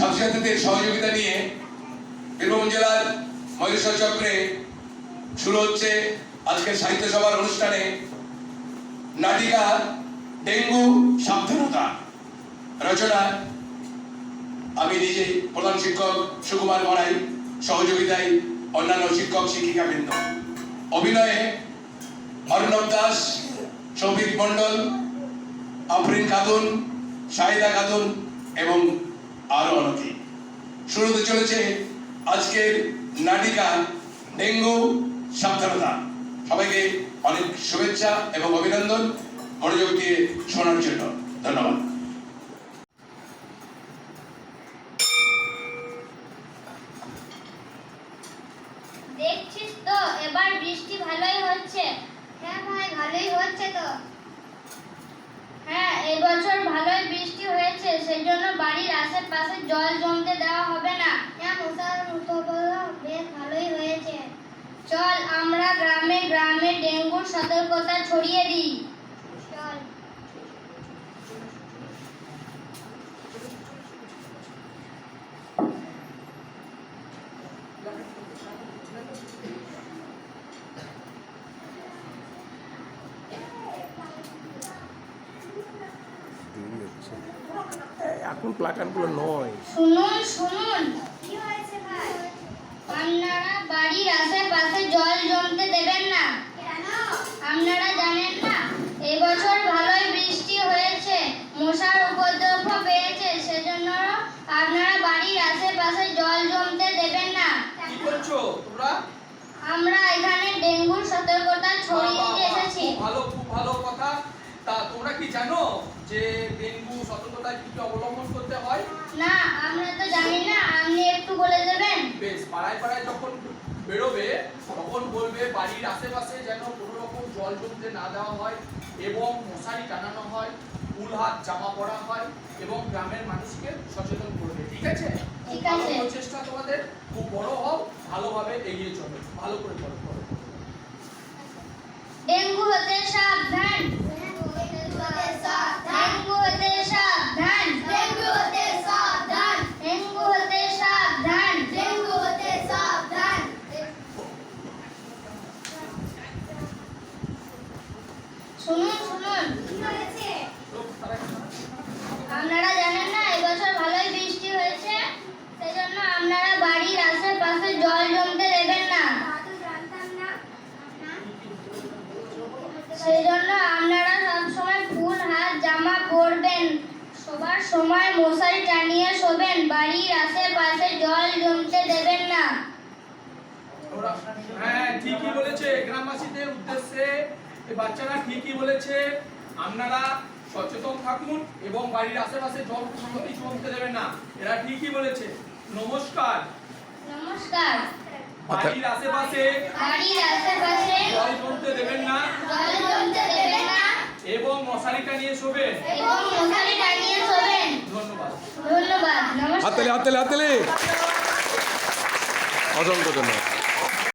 ছাত্রছাত্রীদের সহযোগিতা নিয়ে বীরভূম জেলার মহেশ্বর চক্রে শুরু হচ্ছে আজকের সাহিত্য সভার অনুষ্ঠানে নাটিকা, ডেঙ্গু সাবধানতা রচনা। আমি নিজে প্রধান শিক্ষক সুকুমার মরাই সহযোগিতায় অন্যান্য শিক্ষক শিক্ষিকা বৃন্দ অভিনয়ে অর্ণব দাস, সৌভিক মণ্ডল, আফরিন খাতুন, শাহিদা খাতুন এবং আরও অনেকে শুরু হতে চলেছে আজকের নাটিকা ডেঙ্গু সাবধানতা। সবাইকে অনেক শুভেচ্ছা এবং অভিনন্দন। মনোযোগ দিয়ে শোনার জন্য ধন্যবাদ। দেখছিস তো, এবার বৃষ্টি ভালোই হচ্ছে। হ্যাঁ ভাই, ভালোই হচ্ছে তো। হ্যাঁ এবছর ভালোই বৃষ্টি হয়েছে সেই জন্য বাড়ির আশেপাশে জল জমতে দেওয়া হবে না। হ্যাঁ মশার মতো বেশ ভালোই হয়েছে। চল আমরা গ্রামে গ্রামে ডেঙ্গুর সতর্কতা ছড়িয়ে দিই চল এখন প্লাকারগুলো নয়। শুনুন শুনুন। কি হয়েছে ভাই? আপনারা বাড়ির আশেপাশে জল জমতে দেবেন না। আপনারা জানেন না এবছর ভালোই বৃষ্টি হয়েছে। মশার উপদ্রব পেয়েছে সেজন্য আপনারা বাড়ির আশেপাশে জল জমতে দেবেন না। কি করছ তোমরা? আমরা এখানে ডেঙ্গুর সতর্কতা ছড়িয়ে বাহ, এসেছি ভালো খুব ভালো কথা। তা তোমরা কি জানো যে ডেঙ্গু সতর্কতা কি কি অবলম্বন করতে হয়? না আমরা তো জানি না আপনি একটু বলে দেবেন। বেশ পাড়ায় পাড়ায় যখন বেরোবে তখন বলবে বাড়ির আশেপাশে যেন কোনো রকম জল জমতে না দেওয়া হয় এবং মশারি টানানো হয় ফুল হাত জামা পরা হয় এবং গ্রামের মানুষকে সচেতন করবে ঠিক আছে? ঠিক আছে। প্রচেষ্টা তোমাদের খুব বড় হও ভালোভাবে এগিয়ে চলো ভালো করে করো করো ডেঙ্গু হতে সাবধান ডেঙ্গু হতে সাবধান ডেঙ্গু হতে সাবধান ডেঙ্গু হতে সাবধান ডেঙ্গু হতে সাবধান ডেঙ্গু হতে সাবধান শুনুন শুনুন কি হয়েছে লোক তারা আপনারা জানেন না এবছর ভালোই বৃষ্টি হয়েছে সেজন্য আপনারা বাড়ির আশেপাশে জল জমতে দেবেন না তা তো জানতাম না না সেই জন্য আপনারা সবসময় ফুল হাত জামা পরবেন সবার সময় মশারি টানিয়ে শোবেন বাড়ির আশেপাশে জল জমতে দেবেন না। হ্যাঁ ঠিকই বলেছে গ্রামবাসীদের উদ্দেশ্যে। এই বাচ্চারা ঠিকই বলেছে। আপনারা সচেতন থাকুন এবং বাড়ির আশেপাশে জল কোনোমতেই জমতে দেবেন না। এরা ঠিকই বলেছে। নমস্কার। নমস্কার। বাড়ির আশেপাশে বাড়ির আশেপাশে জল জমতে দেবেন না। জল জমতে দেবেন না। এবং মশারিটা নিয়ে শোবেন। এবং মশারি টানিয়ে শোবেন ধন্যবাদ ধন্যবাদ নমস্কার হাততালি হাততালি হাততালি। অসংখ্য ধন্যবাদ